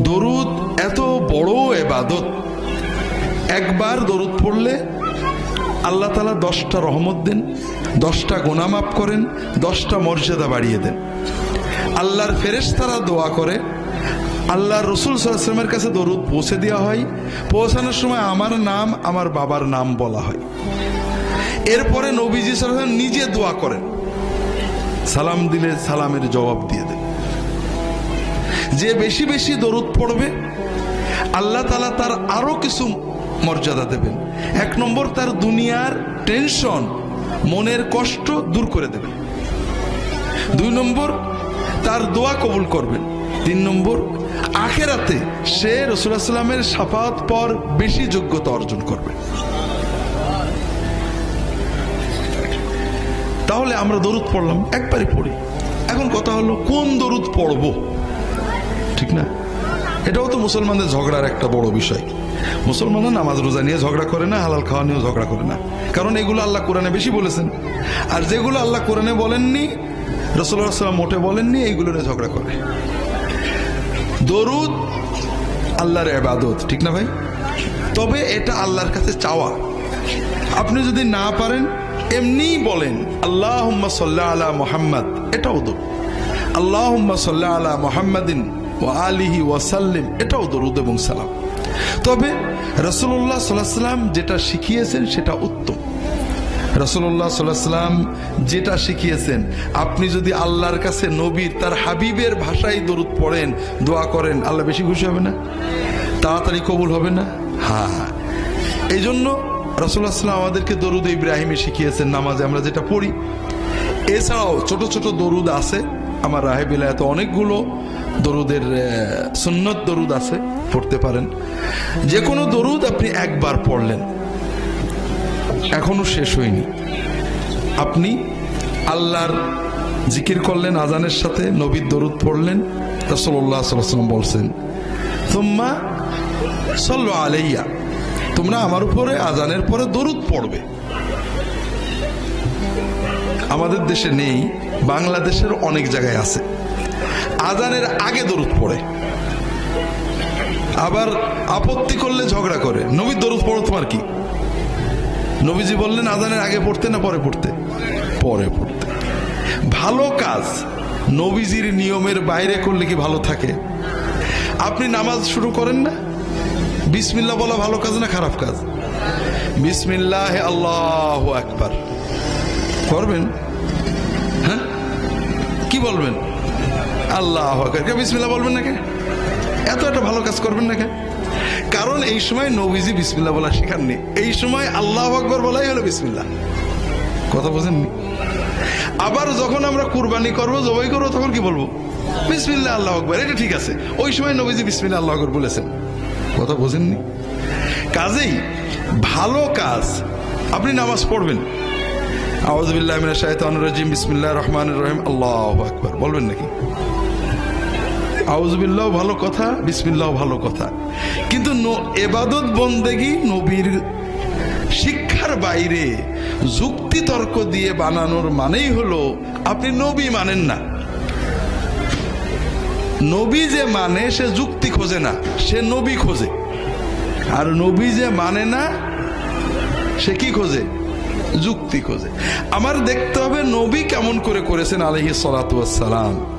দরুদ এত বড় এবাদত। একবার দরুদ পড়লে আল্লাহ তালা দশটা রহমত দেন, দশটা গোনামাপ করেন, দশটা মর্যাদা বাড়িয়ে দেন। আল্লাহর ফেরেশতারা দোয়া করে আল্লাহ রসুল সাল্লামের কাছে দরুদ পৌঁছে দেওয়া হয়। পৌঁছানোর সময় আমার নাম, আমার বাবার নাম বলা হয়। এরপরে নবীজি সাল্লাম নিজে দোয়া করেন। সালাম দিলে সালামের জবাব দিয়ে দেন। যে বেশি বেশি দরুদ পড়বে, আল্লাহ তালা তার আরও কিছু মর্যাদা দেবেন। এক নম্বর, তার দুনিয়ার টেনশন মনের কষ্ট দূর করে দেবেন। দুই নম্বর, তার দোয়া কবুল করবেন। তিন নম্বর, আখেরাতে সে রসুল্লাহ সাল্লামের সাফাত পর বেশি যোগ্যতা অর্জন করবে। তাহলে আমরা দরুদ পড়লাম, একবারই পড়ি। এখন কথা হলো, কোন দরুদ পড়ব? ঠিক না? এটাও তো মুসলমানদের ঝগড়ার একটা বড় বিষয়। মুসলমানরা নামাজ রোজা নিয়ে ঝগড়া করে না, হালাল খাওয়া নিয়েও ঝগড়া করে না। কারণ এগুলো আল্লাহ কোরআনে বেশি বলেছেন। আর যেগুলো আল্লাহ কোরআনে বলেননি রসুল্লাহ সাল্লাম মোটে বলেননি, এইগুলো নিয়ে ঝগড়া করে। দরুদ আল্লাহর এবাদত ঠিক না ভাই? তবে এটা আল্লাহর কাছে চাওয়া। আপনি যদি না পারেন, এমনিই বলেন আল্লাহ সাল্লাহ আলা মোহাম্মদ। এটাও দরুদ। আল্লাহ সাল্লাহ আলা মোহাম্মদিন। ও আলিহি ওয়াসাল্লিম এটাও দরুদ এবং সালাম। তবে রসুল্লাহ সাল্লাহ সাল্লাম যেটা শিখিয়েছেন সেটা উত্তম। রসুল্লাহ সাল্লাম যেটা শিখিয়েছেন, আপনি যদি আল্লাহর কাছে নবীর, তার হাবিবের ভাষায় দরুদ পড়েন, দোয়া করেন, আল্লাহ বেশি খুশি হবে না? তাড়াতাড়ি কবুল হবে না? হ্যাঁ। এই জন্য রসুল্লাহ সাল্লাম আমাদেরকে দরুদ ইব্রাহিমে শিখিয়েছেন, নামাজে আমরা যেটা পড়ি। এছাড়াও ছোট ছোট দরুদ আছে আমার রাহে বিলায়তে অনেকগুলো দরুদের সুন্নত দরুদ আছে, পড়তে পারেন। যে কোনো দরুদ আপনি একবার পড়লেন। এখনও শেষ হয়নি। আপনি আল্লাহর জিকির করলেন, আজানের সাথে নবীর দরুদ পড়লেন রসল্লাহ সাল্লাম বলছেন তোম্মা সল্ল আলাইয়া তোমরা আমার উপরে, আজানের পরে দরুদ পড়বে। আমাদের দেশে নেই, বাংলাদেশের অনেক জায়গায় আছে। আজানের আগে দরুদ পড়ে। আবার আপত্তি করলে ঝগড়া করে। নবীর দরুদ পড়ো তোমার কি? নবীজি বললেন, আজানের আগে পড়তে না পরে পড়তে? পরে পড়তে। ভালো কাজ নবীজির নিয়মের বাইরে করলে কি ভালো থাকে? আপনি নামাজ শুরু করেন না? বিসমিল্লা বলা ভালো কাজ না খারাপ কাজ? বিসমিল্লাহ আল্লাহ একবার করবেন হ্যাঁ? কি বলবেন? আল্লাহ কে বিসমিল্লা বলবেন না কে এত একটা ভালো কাজ করবেন না কে কারণ এই সময় নবীজি বিসমিল্লা বলা শেখাননি। এই সময় আল্লাহ আকবর বলাই হলো বিসমিল্লা কথা বোঝেননি? আবার যখন আমরা কুরবানি করব, জবাই করব, তখন কি বলব? বিসমিল্লা আল্লাহ আকবর। এটা ঠিক আছে। ওই সময় নবীজি বিসমিল্লা আল্লাহ আকবর বলেছেন। কথা বোঝেননি? কাজেই ভালো কাজ, আপনি নামাজ পড়বেন। আউজবিল্লাহ রহমান রহিম। আল্লাহ বলবেন নাকি? আউজবিল্লাহ ভালো কথা। বিসমিল্লাহ, ভালো কথা। কিন্তু এবাদত নবীর শিক্ষার বাইরে যুক্তি তর্ক দিয়ে বানানোর মানেই হলো, আপনি নবী মানেন না। নবী যে মানে সে যুক্তি খোঁজে না, সে নবী খোঁজে। আর নবী যে মানে না, সে কি খোঁজে? যুক্তি খোঁজে। আমার দেখতে হবে নবী কেমন করে করেছেন আলহি সালাম।